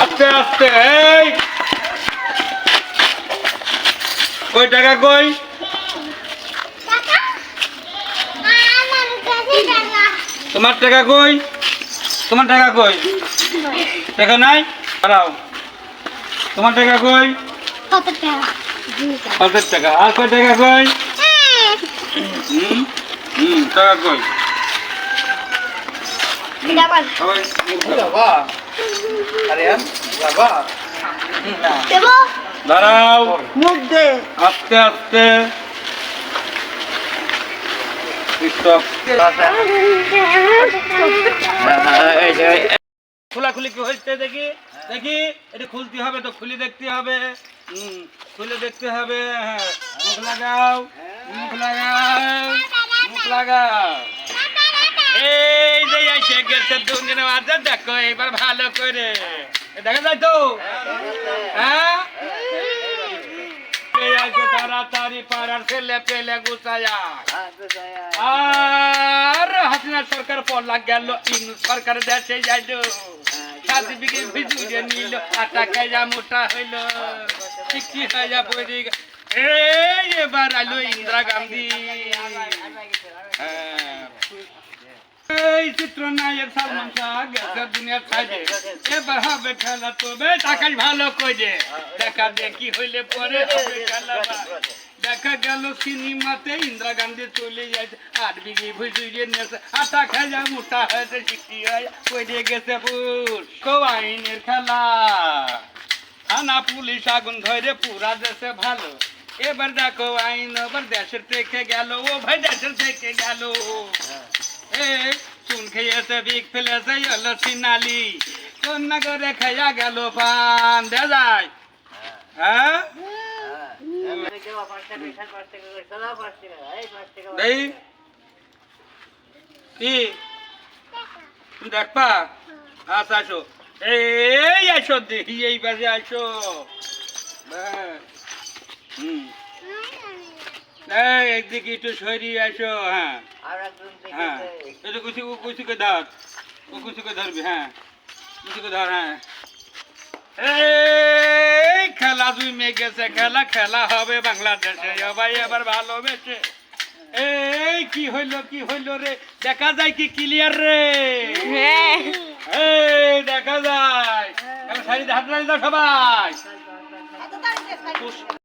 আচ্ছা, আচ্ছা। তোমার টাকা কই? তোমার টাকা কই? টাকা নাই? দাঁড়াও। তোমার টাকা কই? হাজার টাকা। আর কয় টাকা কই? হ্যাঁ। হুম টাকা কই? দাঁড়াও। আস্তে আস্তে। খোলাখুলি কি হয়েছে দেখি? দেখি? এটা খুলতে হবে তো, খুলে দেখতে হবে। খুলে দেখতে হবে হ্যাঁ। মুখ লাগাও মুখ লাগাও মুখ লাগাও। গেছে দুদিন মাঝে দেখো এবার ভালো করে। দেখা যায় তো? হ্যাঁ? পেলে গুছায়া। আর হাসিনা সরকার পড়লা গেল, ইনু সরকার দেশে যাইল। সাত আটা খাইয়া মোটা হইল। চিকি খাইয়া পড়ে এবার আইলো ইন্দিরা গান্ধী। হ্যাঁ। এই চিত্রনায়ক সালমান শাহ, গেছে দুনিয়া ছাড়ে এবার হবে খেলা তবে টাকাই ভালো করে দেখা দেখি হইলে পরে হবে খেলা দেখা গেল সিনেমাতে ইন্দিরা গান্ধী চলে যাচ্ছে আট বিঘি ভুজুরিয়ে নিয়েছে আটা খাজা মোটা হয়েছে, শিখি হয় পড়ে গেছে পুর কো আইনের খেলা। থানা পুলিশ আগুন ধরে, পুরা দেশে ভালো। এবার দেখো আইন, এবার দেশের থেকে গেল। ও ভাই, দেশের থেকে গেল। চুন খেয়েছে বিগ ফেলেছে হলো সিনালি। কন্যা করে খাইয়া গেল পান। দে যায় হ্যাঁ? কি? তুমি দেখবা? আচ্ছা আসো। এই, আসো দেখি, এই পাশে আসো। ব্যাস। হুম। এই একদিকে একটু সরিয়ে আসো হ্যাঁ। হ্যাঁ। এটা কুচি কুচিকে ধর। ও কুচিকে ধরবি হ্যাঁ। কুচিকে ধর হ্যাঁ। এই খেলা দুই মেয়ে গেছে খেলা খেলা হবে বাংলাদেশে সবাই এবার ভালোবেসে। এই কি হইল কি হইল রে? দেখা যায় কি ক্লিয়ার রে? এই দেখা যায়। এবার শাড়ি হাত সবাই। পুষ-